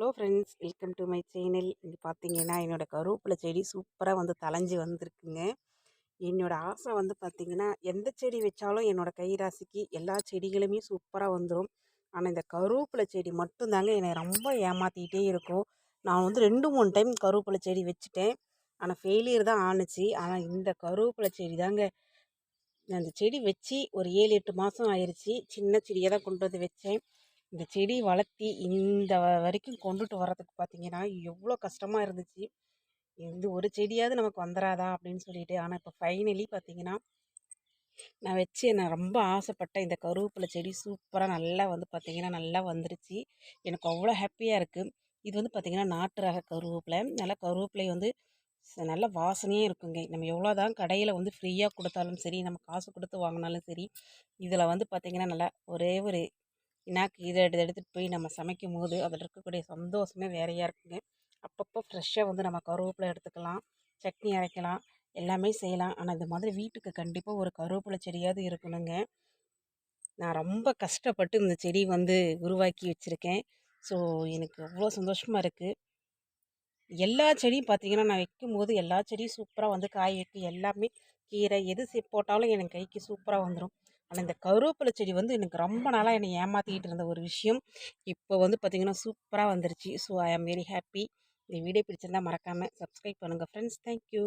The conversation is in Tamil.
Hello friends welcome to my channel இங்கே பார்த்தீங்கன்னா என்னோடய கருவேப்பிலை செடி சூப்பராக வந்து தலைஞ்சி வந்திருக்குங்க. என்னோடய ஆசை வந்து பார்த்திங்கன்னா எந்த செடி வச்சாலும் என்னோடய கைராசிக்கு எல்லா செடிகளுமே சூப்பராக வந்துடும் ஆனால் இந்த கருவேப்பிலை செடி மட்டும்தாங்க என்னை ரொம்ப ஏமாற்றிக்கிட்டே இருக்கும். நான் வந்து ரெண்டு மூணு டைம் கருவேப்பிலை செடி வச்சுட்டேன். ஆனால் ஃபெயிலியர் தான் ஆணுச்சு. ஆனால் இந்த கருவேப்பிலை செடி தாங்க அந்த செடி வச்சு ஒரு ஏழு எட்டு மாதம் ஆயிடுச்சு சின்ன செடியை தான் கொண்டு வந்து வச்சேன். இந்த செடி வளர்த்தி இந்த வரைக்கும் கொண்டுட்டு வர்றதுக்கு பார்த்தீங்கன்னா எவ்வளோ கஷ்டமாக இருந்துச்சு. இந்த ஒரு செடியாவது நமக்கு வந்துடாதா அப்படின்னு சொல்லிட்டு. ஆனால் இப்போ ஃபைனலி பார்த்தீங்கன்னா நான் வச்சு நான் ரொம்ப ஆசைப்பட்ட இந்த கருவேப்பிலை செடி சூப்பராக நல்லா வந்து பார்த்திங்கன்னா நல்லா வந்துருச்சு. எனக்கு அவ்வளோ ஹாப்பியாக இருக்குது இது வந்து பார்த்திங்கன்னா நாட்டு ரக கருவேப்பிலை. நல்லா கருவேப்பிலை வந்து நல்ல வாசனையே இருக்குங்க. நம்ம எவ்வளோ தான் கடையில் வந்து ஃப்ரீயாக கொடுத்தாலும் சரி நம்ம காசு கொடுத்து வாங்கினாலும் சரி இதில் வந்து பார்த்திங்கன்னா நல்லா ஒரே ஒரு நாக்கு இதை எடுத்து எடுத்துகிட்டு போய் நம்ம சமைக்கும் போது அதில் இருக்கக்கூடிய சந்தோஷமே வேறையாக இருக்குங்க. அப்பப்போ ஃப்ரெஷ்ஷாக வந்து நம்ம கருவேப்பிலை எடுத்துக்கலாம் சட்னி அரைக்கலாம் எல்லாமே செய்யலாம். ஆனால் இந்த மாதிரி வீட்டுக்கு கண்டிப்பாக ஒரு கருவேப்பிலை செடியாவது இருக்கணுங்க. நான் ரொம்ப கஷ்டப்பட்டு இந்த செடி வந்து உருவாக்கி வச்சுருக்கேன். ஸோ எனக்கு அவ்வளோ சந்தோஷமாக இருக்குது எல்லா செடியும் பார்த்திங்கன்னா நான் வைக்கும் போது எல்லா செடியும் சூப்பராக வந்து காய் வைக்கும் எல்லாமே கீரை எது போட்டாலும் எனக்கு கைக்கு சூப்பராக வந்துடும் ஆனால் இந்த கருவேப்பிலை செடி வந்து எனக்கு ரொம்ப நாளாக என்னை ஏமாற்றிக்கிட்டு இருந்த ஒரு விஷயம். இப்போ வந்து பார்த்திங்கன்னா சூப்பராக வந்துருச்சு. So I am very happy. இந்த வீடியோ பிடிச்சிருந்தால் மறக்காமல் சப்ஸ்கிரைப் பண்ணுங்கள் ஃப்ரெண்ட்ஸ். தேங்க்யூ.